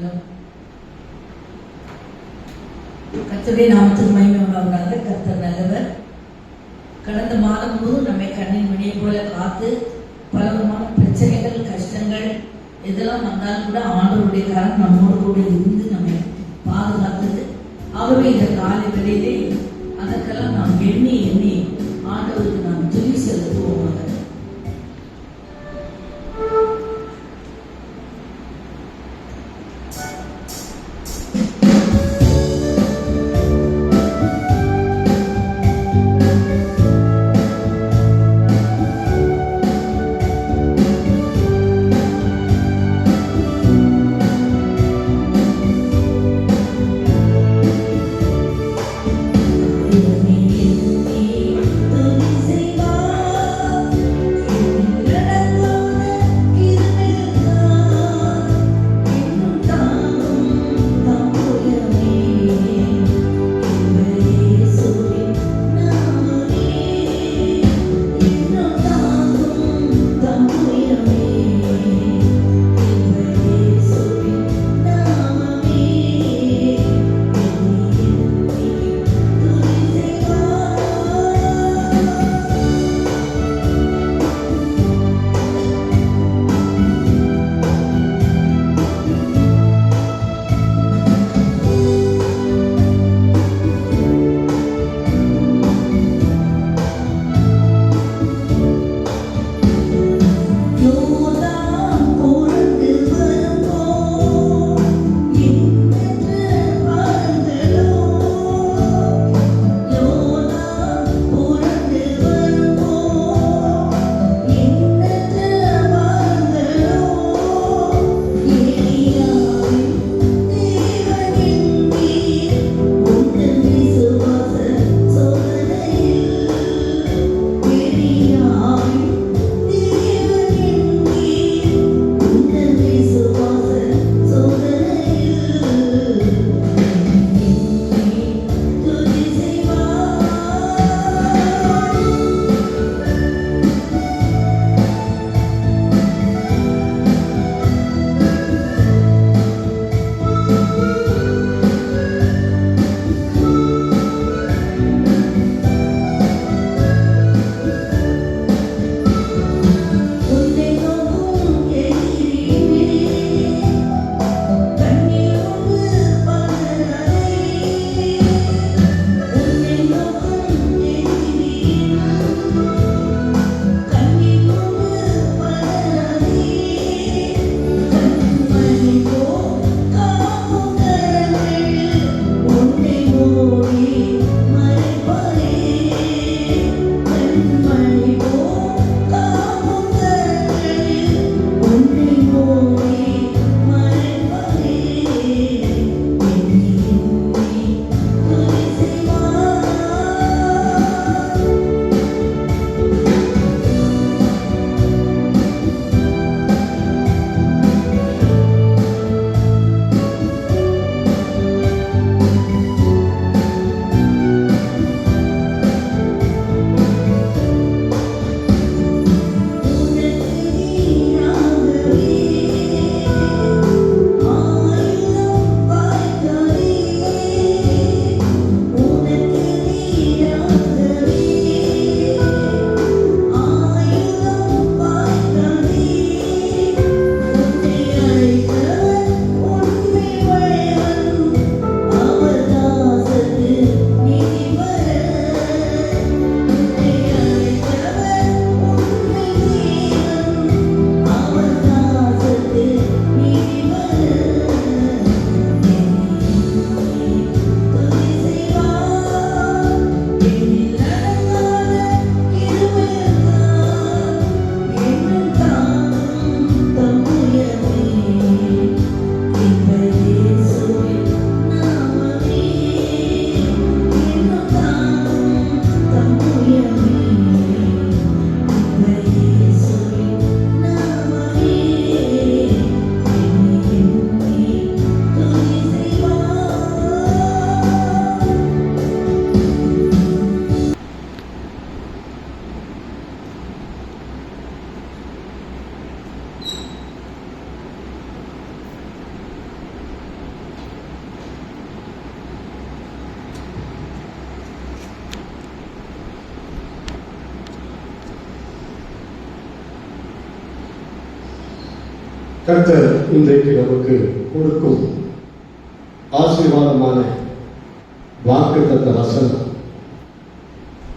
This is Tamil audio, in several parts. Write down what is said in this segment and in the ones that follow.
ஹலோ கர்த்தருடைய நாமத்துக்கு மகிமை உண்டாவதாக கர்த்தர் நல்லவர். கடந்த மாதம் போதும் நம்மை கண்ணின் மணியை போல காத்து பலவிதமான பிரச்சனைகள் கஷ்டங்கள் எதெல்லாம் வந்தாலும் கூட ஆண்டவருடைய காரணம் நம்மோடு கூட இருந்து நம்மை பாதுகாத்தது. அவருடைய இந்த காலை வேளையிலே அதற்கெல்லாம் நாம் எண்ணி நமக்கு கொடுக்கும் ஆசீர்வாதமான வாக்கு வாக்குத்தத்த வசனம்.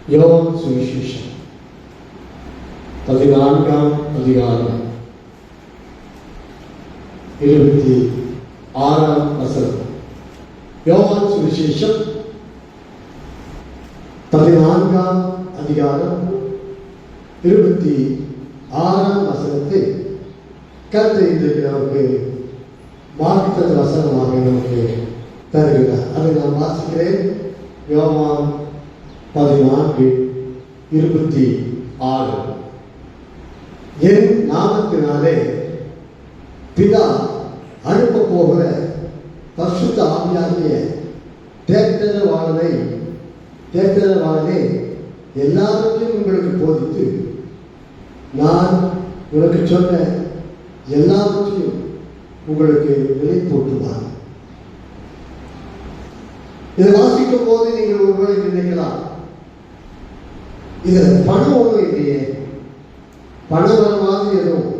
யோவான் சுவிசேஷம். பதினான்காம் அதிகாரம். இருபத்தி ஆறாம் வசனம். யோகான் சுவிசேஷம். பதினான்காம் அதிகாரம். இருபத்தி ஆறாம் வசனத்தை கருத்து இன்றைக்கு நமக்கு வாக்குத்தத்த வசனமாக நமக்கு தருகிறார். அதை நான் வாசிக்கிறேன். யோமான் பதினான்கு இருபத்தி ஆறு. என் நாமத்தினாலே பிதா அனுப்ப போகிற பரிசுத்த ஆவியாகிய தேற்றவாளனை தேற்றவாளனே எல்லாவற்றையும் உங்களுக்கு போதித்து நான் உனக்கு சொன்ன எல்லாவற்றையும் உங்களுக்கு வெளிப்பூட்டுவார் இதை வாசிக்கும் போது நீங்கள் ஒருவேளை நினைக்கலாம். இதுல பணம் ஒன்றும் இல்லையே. பணம் வர மாதிரி எதுவும்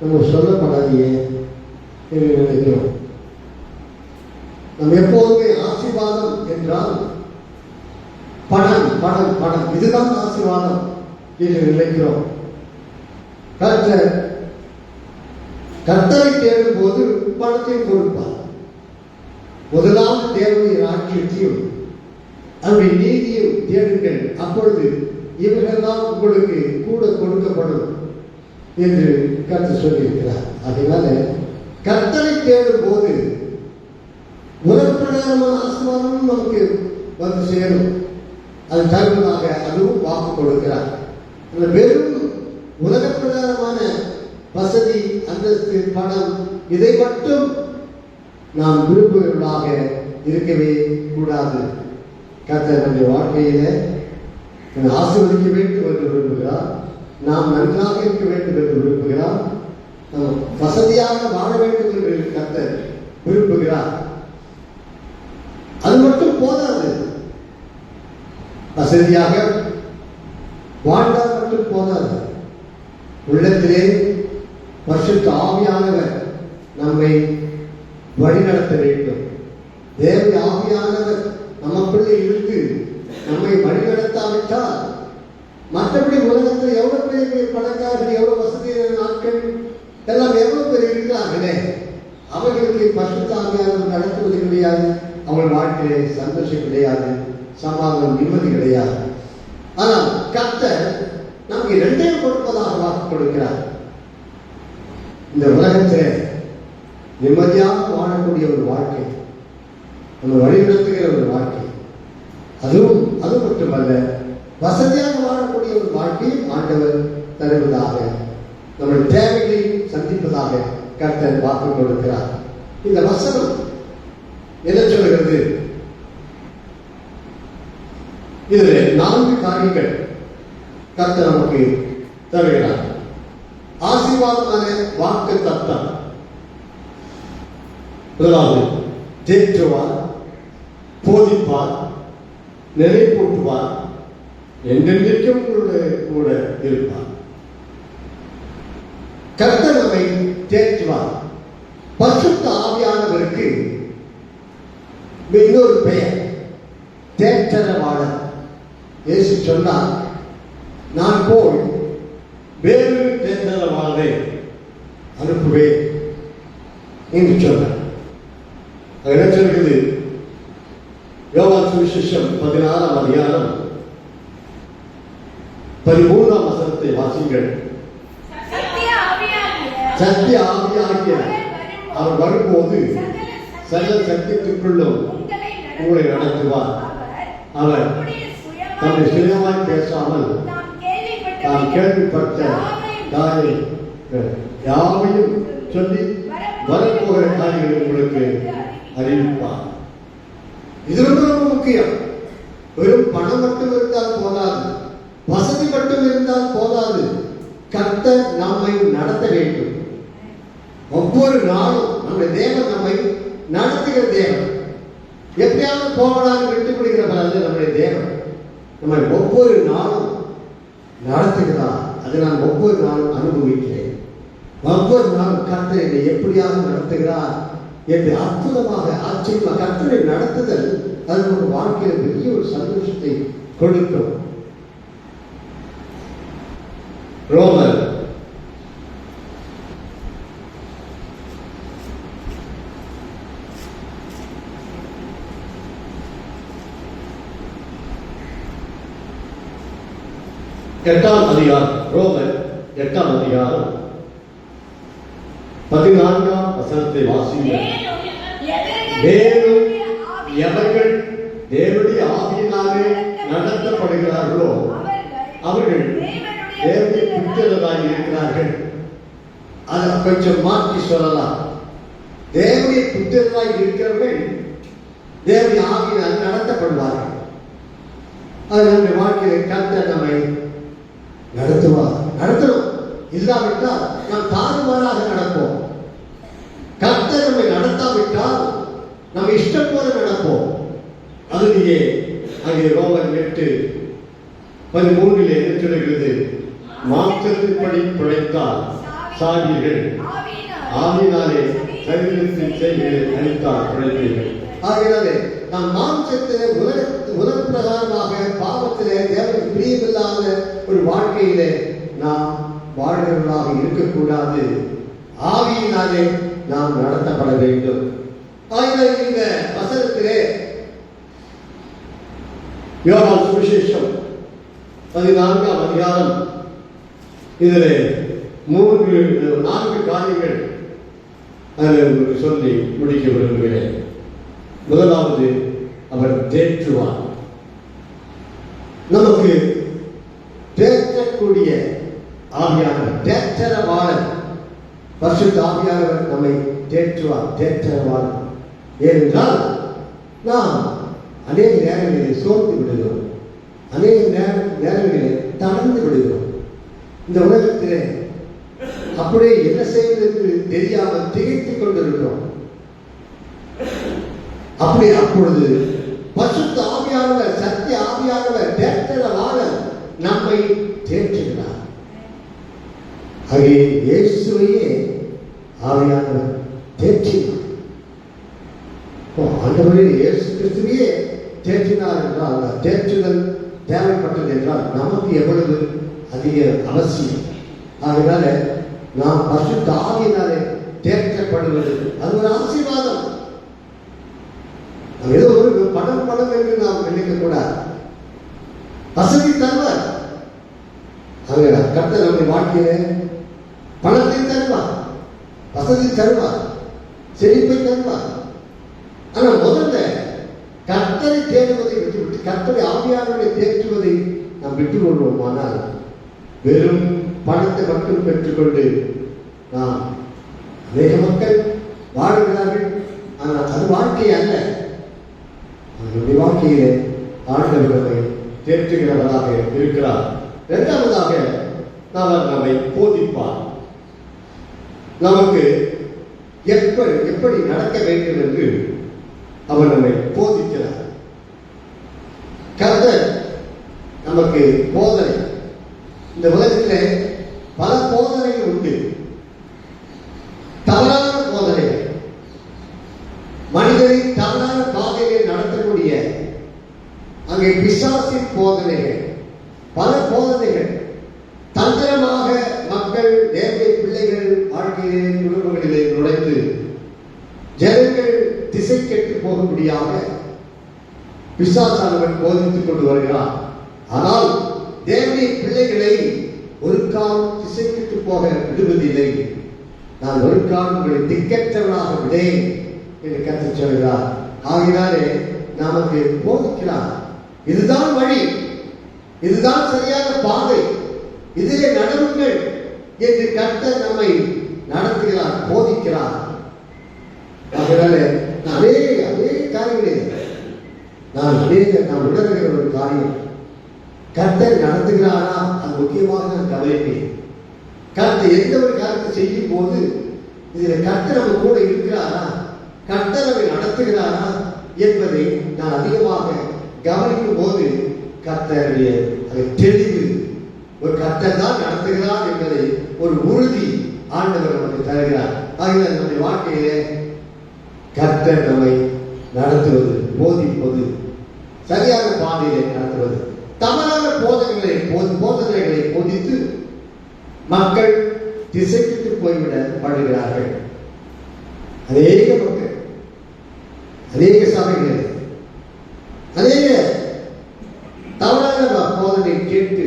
நம்ம சொல்லப்படாதையே என்று நினைக்கிறோம். நம்ம எப்போதுமே ஆசீர்வாதம் என்றால் பணம் பணம் பணம். இதுதான் ஆசீர்வாதம் என்று நினைக்கிறோம். கர்த்தர் கர்த்தரை தேடும் போது பணத்தையும் கொடுப்பார். முதலாவது தேவனுடைய ராட்சியத்தையும் அவருடைய நீதியும் தேடுங்கள். அப்பொழுது இவர்கள்லாம் உங்களுக்கு கூட கொடுக்கப்படும் என்று கருத்து சொல்லியிருக்கிறார். அதனால கர்த்தரை தேடும் போது உலகப்பிரகாரமான ஆசீர்வாதமும் நமக்கு வந்து சேரும். அது தருவதாக அதுவும் வாக்கு கொடுக்கிறார். வெறும் உலகப்பிரகாரமான வசதி அந்தஸ்து பணம் இதை மட்டும் நாம் விரும்புகிறவர்களாக இருக்கவே கூடாது. கர்த்தர் நம்முடைய வாழ்க்கையில என்னை ஆசீர்வதிக்க வேண்டும் என்று விரும்புகிறார். நாம் நன்றாக இருக்க வேண்டும் என்று விரும்புகிறார். நாம் வசதியாக வாழ வேண்டும் என்று கர்த்தர் விரும்புகிறார். அது மட்டும் போதாது. வசதியாக வாழ்ந்தால் மட்டும் போதாது. உள்ளத்திலே பரிசுத்த ஆவியானவர் நம்மை வழிநடத்த வேண்டும். தேவை ஆவியானவர் நமக்குள்ளே இருந்து நம்மை வழிநடத்தாவிட்டால் மற்றபடி உலகத்தில் எவ்வளவு பெரிய பேர் பணக்காரர்கள் எவ்வளவு வசதியான நாட்கள் எல்லாம் எவ்வளவு பேர் இருக்கிறார்களே? அவர்களுக்கு பரிசுத்த ஆவியானவர் நடத்துவது கிடையாது. அவங்கள் வாழ்க்கையிலே சந்தோஷம் கிடையாது சமாதானம் நிம்மதி கிடையாது. ஆனால் கர்த்தர் நமக்கு இரண்டையும் கொடுப்பதாக வாக்கு கொடுக்கிறார். இந்த உலகத்தில் நிம்மதியாக வாழக்கூடிய ஒரு வாழ்க்கை நம்ம வழிநடத்துகிற ஒரு வாழ்க்கை. அதுவும் அது மட்டுமல்ல வசதியாக வாழக்கூடிய ஒரு வாழ்க்கையை ஆண்டவர் தருவதாக நம்முடைய தேவைகளை சந்திப்பதாக கர்த்தர் வாக்கு கொடுக்கிறார். இந்த வசனம் என்ன சொல்லுகிறது? இதில் நான்கு காரியங்கள் கர்த்தர் நமக்கு தருகிறார். ஆசீர்வாதம் ஆசீர்வாதமான வாக்கு தத்தம். முதலாவது தேற்றுவார் போதிப்பார் நிலை போட்டுவார் என்றென்றைக்கும் உங்களுடைய கூட இருப்பார். கர்த்தர் நம்மை தேற்றுவார். பசுத்த ஆவியானவருக்கு இன்னொரு பெயர் தேற்றரவாளர். இயேசு சொன்னார் நான் போய் வேறு தேற்றரவாளரை அனுப்புவேன் என்று சொன்னார். என்ன சொல்கிறது? யோவான் சுவிசேஷம் பதினாறாம் அதிகாரம் பதிமூணாம் வசனத்தை வாசிங்கள் சத்திய ஆவியாகிய அவர் வரும்போது சகல சத்தியத்துக்குள்ளும் உங்களை நடத்துவார். அவர் தம்மை சுயமாய் பேசாமல் நான் கேள்விப்பட்ட தாம் யாவையும் சொல்லி வரப்போகிற காரியங்களை உங்களுக்கு அறிவிப்பார். இது ரொம்ப ரொம்ப முக்கியம். வெறும் பணம் மட்டும் இருந்தால் போதாது. வசதி மட்டும் இருந்தால் போதாது. கர்த்தர் நம்மை நடத்த வேண்டும். ஒவ்வொரு நாளும் நம்முடைய தேவன் நம்மை நடத்துகிற தேவன். எப்படியாவது போகலான்னு விட்டு கொடுக்கிற அல்ல நம்முடைய தேவன். நம்மை ஒவ்வொரு நாளும் நடத்துகிறார். அதை நான் ஒவ்வொரு நாளும் அனுபவிக்கிறேன். ஒவ்வொரு நாளும் கர்த்தர் என்னை எப்படியாவது நடத்துகிறார் என்று அற்புதமாக ஆச்சரியமாக கர்த்தரை நடத்துதல் அது ஒரு வாழ்க்கையில் பெரிய ஒரு சந்தோஷத்தை கொடுக்கும். ரோமர் எட்டாம் அதிகாரம் ரோமர் எட்டாம் அதிகாரம் பதினான்காம் வசனத்தை வாசிங்க மேலும் எவர்கள் தேவனுடைய ஆவியினாலே நடத்தப்படுகிறார்களோ அவர்கள் தேவனுடைய புத்திரராய் இருக்கிறார்கள். அதை கொஞ்சம் மாற்றி சொல்லலாம். தேவனுடைய புத்திரராய் இருக்கிறவர்கள் தேவனுடைய ஆவியினால் நடத்தப்படுவார்கள். அது நம்முடைய வாழ்க்கையை கர்த்தர் நம்மை நடத்துவார் நடத்தணும். இல்லாவிட்டால் நாம் தாறுமாறாக நடப்போம். கர்த்தர் நம்மை நடத்தாவிட்டால் நம்ம இஷ்டம் போல நடப்போம். அதுலேயே அங்கே ரோமன் எட்டு பதிமூன்றிலே என்ன சொல்லுகிறது மாற்றத்தின்படி பிழைத்தால் சாவீர்கள் ஆவினாலே சரீரத்தின் செய்களை அளித்தால் பிழைப்பீர்கள். ஆகினாலே நாம் மாம்சத்திலே உலகத்தை முதல் பிரகாரமாக பாவத்திலே தேவனுக்கு பிரியமில்லாத ஒரு வாழ்க்கையிலே நாம் வாழ்கிறவர்களாக இருக்கக்கூடாது. ஆவியினாலே நாம் நடத்தப்பட வேண்டும். ஆகினால் இந்த வசனத்திலே யோகா சுவிசேஷம் பதினான்காம் அதிகாரம் இதில் மூன்று நான்கு காரியங்கள் அதில் உங்களுக்கு சொல்லி முடிக்க விரும்புகிறேன். முதலாவது அவர் தேற்றுவார். நமக்கு தேற்றக்கூடிய ஆவியானவர் தேற்றரவாளர். பரிசுத்த ஆவியானவர் நம்மை தேற்றுவார் தேற்றரவாளர். ஏனென்றால் நாம் அநேக நேரங்களில் சோர்ந்து விடுகிறோம். அநேக நேர நேரங்களில் தளர்ந்து விடுகிறோம். இந்த உலகத்திலே அப்படியே என்ன செய்வது என்று தெரியாமல் திகைத்துக் கொண்டிருக்கிறோம். அப்படி அப்பொழுது பசுத்த ஆவியானவர் சத்திய ஆவியானவர் தேற்றரவாளர் நம்மை தேற்றுகிறார். ஆகிய இயேசுவையே ஆவியானவர் தேற்றினார். இப்போ ஆண்டவரே இயேசு கிறிஸ்துவையே தேற்றினார் என்றால் அந்த தேற்றுதல் தேவைப்பட்டது என்றால் நமக்கு எவ்வளவு அதிக அவசியம். அதனால நாம் பசுத்த ஆவியினாலே தேற்றப்படுவது அது ஒரு ஆசீர்வாதம். ஏதோ ஒரு பணம் பணம் என்று நாம் நினைக்க கூடாது. வசதி தருவார். அங்க கர்த்தர் நம்முடைய வாழ்க்கையில பணத்தை தருவார். வசதி தருவார். செழிப்பை தருவார். ஆனா முதல்ல கர்த்தரை தேடுவதை விட்டுவிட்டு கர்த்தரை ஆவியாளர்களை தேற்றுவதை நாம் விட்டுக் கொள்வோமானால் வெறும் பணத்தை மட்டும் பெற்றுக்கொண்டு நாம் அநேக மக்கள் வாழ்கிறார்கள். ஆனால் அது வாழ்க்கை அல்ல. அவருடைய வாழ்க்கையிலே ஆண்டவர் நம்மை தேற்றுகிறவராக இருக்கிறார். இரண்டாவதாக அவர் நம்மை போதிப்பார். நமக்கு எப்படி எப்படி நடக்க வேண்டும் என்று அவர் நம்மை போதிக்கிறார். கர்த்தர் நமக்கு போதனை. இந்த உலகத்தில் பல போதனைகள் உண்டு தவறான போதனைகள் மனிதரை தவறான பாதையை நடத்தக்கூடிய அங்கே பிசாசின் போதனைகள் பல போதனைகள் தந்திரமாக மக்கள் தேவதை பிள்ளைகள் வாழ்க்கையிலே குடும்பங்களிலே நுழைந்து ஜனங்கள் திசை கெட்டு போகும்படியாக பிசாசானவன் போதித்துக் கொண்டு வருகிறான். ஆனால் தேவனுடைய பிள்ளைகளை ஒரு காலம் திசைக்கிட்டு போக விடுவதில்லை. நான் ஒரு காலம் உங்களை திக்கற்றவனாக விடேன் என்று கற்று சொல்கிறார். ஆகினாலே நமக்கு போதிக்கிறார் இதுதான் வழி. இதுதான் சரியான பாதை. இதிலே நடவுங்கள் என்று கட்ட நம்மை நடத்துகிறார் போதிக்கிறார். ஆகினாலே நிறைய நான் அநேக நான் உணர்கிற ஒரு காரியம். கர்த்தர் நடத்துகிறாரா? அது முக்கியமாக நான் கவனிப்பேன். கர்த்தர் எந்த ஒரு காரியத்தை செய்யும் போது இதில் கர்த்தர் நம்ம கூட இருக்கிறாரா? கர்த்தர் நம்மை நடத்துகிறாரா என்பதை நான் அதிகமாக கவனிக்கும் போது கர்த்தருடைய அது தெளிவு ஒரு கர்த்தர் தான் நடத்துகிறார் என்பதை ஒரு உறுதி ஆண்டவர் நமக்கு தருகிறார். ஆகிய நம்முடைய வாழ்க்கையிலே கர்த்தர் நம்மை நடத்துவது போதிப்பது சரியான பாதையிலே நடத்துவது. தவறான போதனைகளை போ- போதனைகளை போதித்து மக்கள் திசைக்கு போய்விட பழகிறார்கள் அநேக மக்கள் அநேக சபைகள் அநேக தவறான போதனை கேட்டு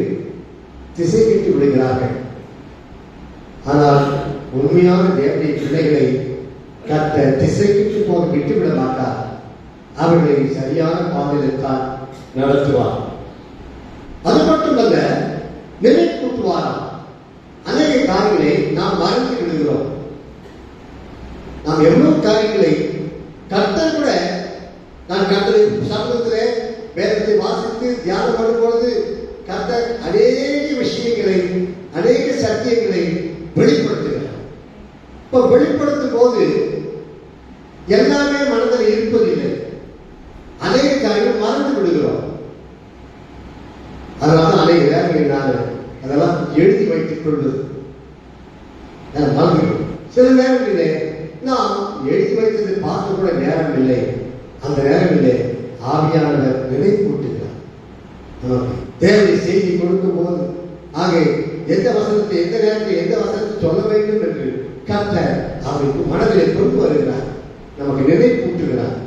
திசை விட்டு விடுகிறார்கள் ஆனால் உண்மையான தேவனுடைய பிள்ளைகளை கத்த திசைக்கு போக விட்டுவிட மாட்டார் அவர்களை சரியான பாதையில் தான் நடத்துவார் அது மட்டுமல்ல நிலைக்கூட்டுவாராம் அநேக காரியங்களை நாம் மறந்து விடுகிறோம் நாம் எவ்வளவு காரியங்களை கர்த்தர் கூட நான் கர்த்தரை சமூகத்திலே வேதத்தை வாசித்து தியானம் பண்ணும்பொழுது கர்த்தர் அநேக விஷயங்களை அநேக சத்தியங்களை வெளிப்படுத்துகிறார் இப்ப வெளிப்படுத்தும் போது எல்லாமே மனதில் இருப்பதில்லை அநேக காரியம் மறந்து விடுகிறோம் அதனால தான் அநேக நேரங்களில் நான் அதெல்லாம் எழுதி வைத்துக் கொள்வது நான் மறந்துவிடும் சில நேரங்களிலே நாம் எழுதி வைத்ததை பார்க்க கூட நேரம் இல்லை அந்த நேரங்களிலே ஆவியானவர் நினைப்பூட்டுகிறார் நமக்கு தேவனை செய்தி கொடுக்கும் போது ஆக எந்த வசனத்தை எந்த நேரத்தில் எந்த வசனத்தை சொல்ல வேண்டும் என்று கத்த அவருக்கு மனதிலே கொண்டு வருகிறார். நமக்கு நினைப்பூட்டுகிறார்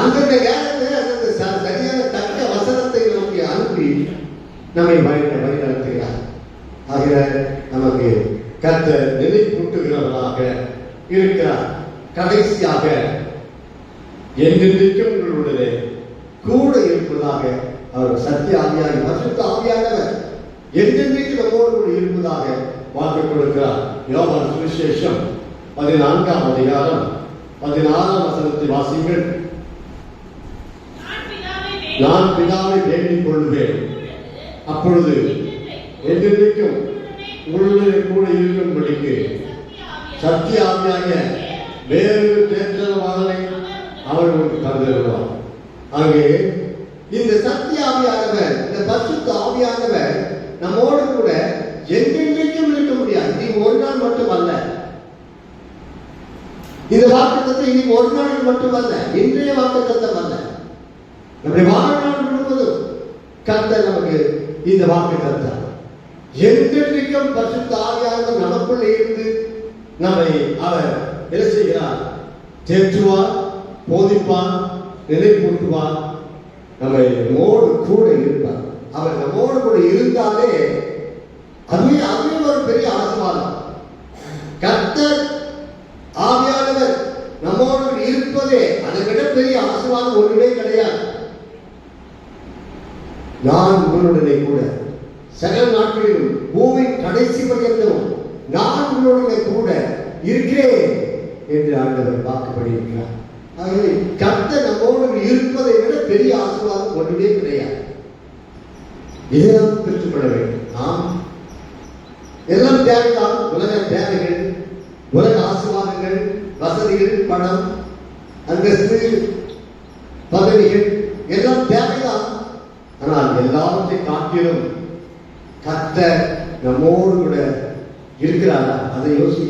அந்தந்த நேரத்தில் அந்தந்த சரியான தக்க வசனத்தை நமக்கு அனுப்பி நம்மை வழி வழி நடத்துகிறார் ஆகிற நமக்கு கத்த நினைப்பூட்டுகிறவராக இருக்கிறார். கடைசியாக என்றென்றைக்கும் உங்களுடைய கூட இருப்பதாக அவர் சத்திய ஆவியாகி பரிசுத்த ஆவியானவர் என்றென்றைக்கு நம்மோடு கூட இருப்பதாக வாக்கு கொடுக்கிறார். யோவான் சுவிசேஷம் பதினான்காம் அதிகாரம் பதினாறாம் வசனத்தை வாசிங்கள் நான் பிதாவை நான் பிதாவை வேண்டிக் கொள்வேன் அப்பொழுது என்றென்றைக்கும் உங்களுடைய கூட இருக்கும்படிக்கு சத்திய ஆவியாக வேறு தேற்றவாளனை அவர்களுக்கு தந்திருவார் ஆகவே இந்த சக்தி ஆவியானவர் இந்த பரிசுத்த ஆவியானவர் நம்மோடு கூட என்றென்றைக்கும் இருக்க முடியாது. இது ஒரு நாள் மட்டும் அல்ல இந்த வாக்குத்தத்தை இனி ஒரு நாள் மட்டும் அல்ல இன்றைய வாக்குத்தத்தம் அல்ல. நம்முடைய வாழ்நாள் முழுவதும் கர்த்தர் நமக்கு இந்த வாக்கு தந்தார். என்றென்றைக்கும் பரிசுத்த ஆவியானவர் நமக்குள்ளே இருந்து நம்மை அவர் என்ன செய்கிறார்? தேற்றுவார். போதிப்பார் நிலைப்பூட்டுவார் நம்மை நம்மோடு கூட இருப்பார். அவர் நம்மோடு கூட இருந்தாலே அதுவே அதுவே ஒரு பெரிய ஆசீர்வாதம். கர்த்தர் ஆவியானவர் நம்மோடு இருப்பதே அதை விட பெரிய ஆசீர்வாதம் ஒன்றுமே கிடையாது. நான் உங்களுடனே கூட சகல நாட்களிலும் பூமி கடைசி பர்யந்தம் நான் உங்களுடனே கூட இருக்கிறேன் என்று ஆண்டவர் வாக்குப்படி இருக்கிறார் ஆகவே கத்த நம்மோடு இருப்பதை விட பெரிய ஆசீர்வாதம் ஒன்றுமே கிடையாது. இதை நாம் பெற்றுக்கொள்ள வேண்டும். நாம் எல்லாம் தேவைதான். உலக தேவைகள் உலக ஆசீர்வாதங்கள் வசதிகள் பணம் அந்தஸ்து பதவிகள் எல்லாம் தேவைதான். ஆனால் எல்லாவற்றை காட்டிலும் கத்த நம்மோடு கூட இருக்கிறாரா? அதை யோசி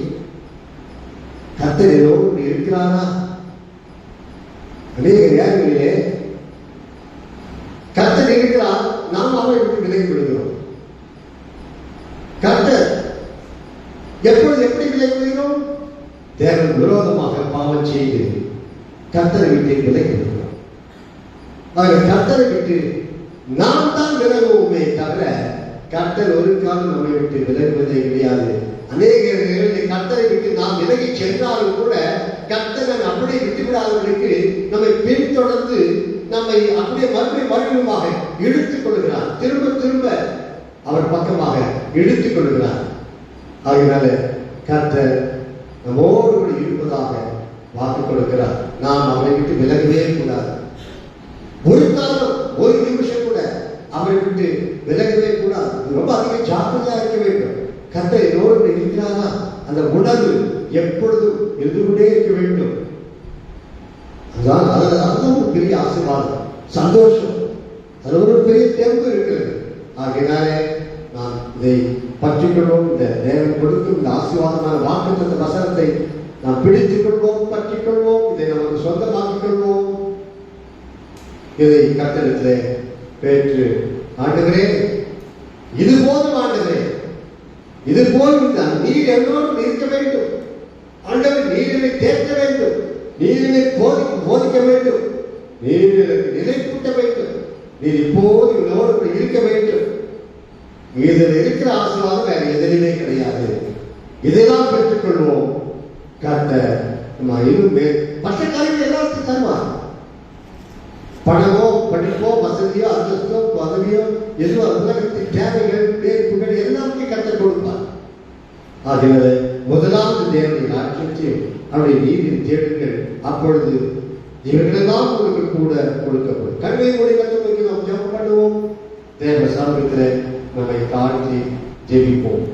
கர்த்தர் என்னோடு இருக்கிறாரா? அநேக நேரங்களிலே கர்த்தர் இருக்கிறார் நாம் அவரை விட்டு விலகி விடுகிறோம் கர்த்தர் எப்பொழுது எப்படி விலகி விடுகிறோம் தேவன் விரோதமாக பாவம் செய்து கர்த்தரை விட்டு விலகி விடுகிறோம் ஆக கர்த்தரை விட்டு நாம் தான் விலகுவோமே தவிர கர்த்தர் ஒரு காலம் நம்மை விட்டு விலகுவதே கிடையாது. அநேக கர்த்தரை விட்டு நாம் விலகி சென்றாலும் கூட கர்த்தரை அப்படியே விட்டுவிடாதவர்களுக்கு நம்மை பின்தொடர்ந்து நம்மை அப்படியே மறுபடியும் மறுபடியுமாக இழுத்துக் கொள்கிறார் திரும்ப திரும்ப அவர் பக்கமாக இழுத்துக் கொள்கிறார் ஆகையினால கர்த்தர் நம்மோடு கூட இருப்பதாக வாக்கு கொடுக்கிறார். நாம் அவரை விட்டு விலகவே கூடாது. ஒரு காலம் ஒரு நிமிஷம் கூட அவரை விட்டு விலகவே கூடாது. ரொம்ப அதிக ஜாக்கிரதையா இருக்க வேண்டும். கர்த்தர் என்னோடு இருக்கிறாரா? அந்த உணர்வு எப்பொழுதும் இருந்து இருக்க வேண்டும். அதுதான் அதுதான் ஒரு பெரிய ஆசீர்வாதம். சந்தோஷம். அது ஒரு பெரிய தெம்பு இருக்கிறது. ஆகையினாலே நான் இதை பற்றிக்கொள்வோம் இந்த தேவன் கொடுக்கும் இந்த ஆசீர்வாதமான வாக்குத்த வசனத்தை நாம் பிடித்துக் கொள்வோம் பற்றிக் கொள்வோம். இதை நமக்கு சொந்தமாக்கிக் கொள்வோம். இதை கத்தெடுத்து பெற்று ஆண்டவரே இது போதும் ஆண்டவரே இது போதும் நீர் என்னோடும் இருக்க வேண்டும். ஆண்டவர் நீரினை தேற்ற வேண்டும். நீரினை போதி போதிக்க வேண்டும். நீர் நிலை கூட்ட வேண்டும். நீர் இப்போது என்னோடு இருக்க வேண்டும். இதில் இருக்கிற ஆசீர்வாதம் வேற எதிரிலே கிடையாது. இதையெல்லாம் பெற்றுக்கொள்வோம். காட்ட நம்ம இன்னும் மே- எல்லாத்தையும் தருவார். பணமோ படிப்போ வசதியோ அந்தஸ்தோ பதவியோ எதுவோ உலகத்தின் தேவைகள் பேருப்புகள் எல்லாத்தையும் கற்றுக் கொடுப்பார். ஆகினால முதலாம் தேவனுடைய அவருடைய நீதியை தேடுங்கள் அப்பொழுது இவர்களெல்லாம் உங்களுக்கு கூட கொடுக்கப்படும். கண்மை மூடி கற்றுக் நாம் ஜெபம் பண்ணுவோம். தேவ சமூகத்தில் நம்மை தாழ்த்தி ஜெபிப்போம்.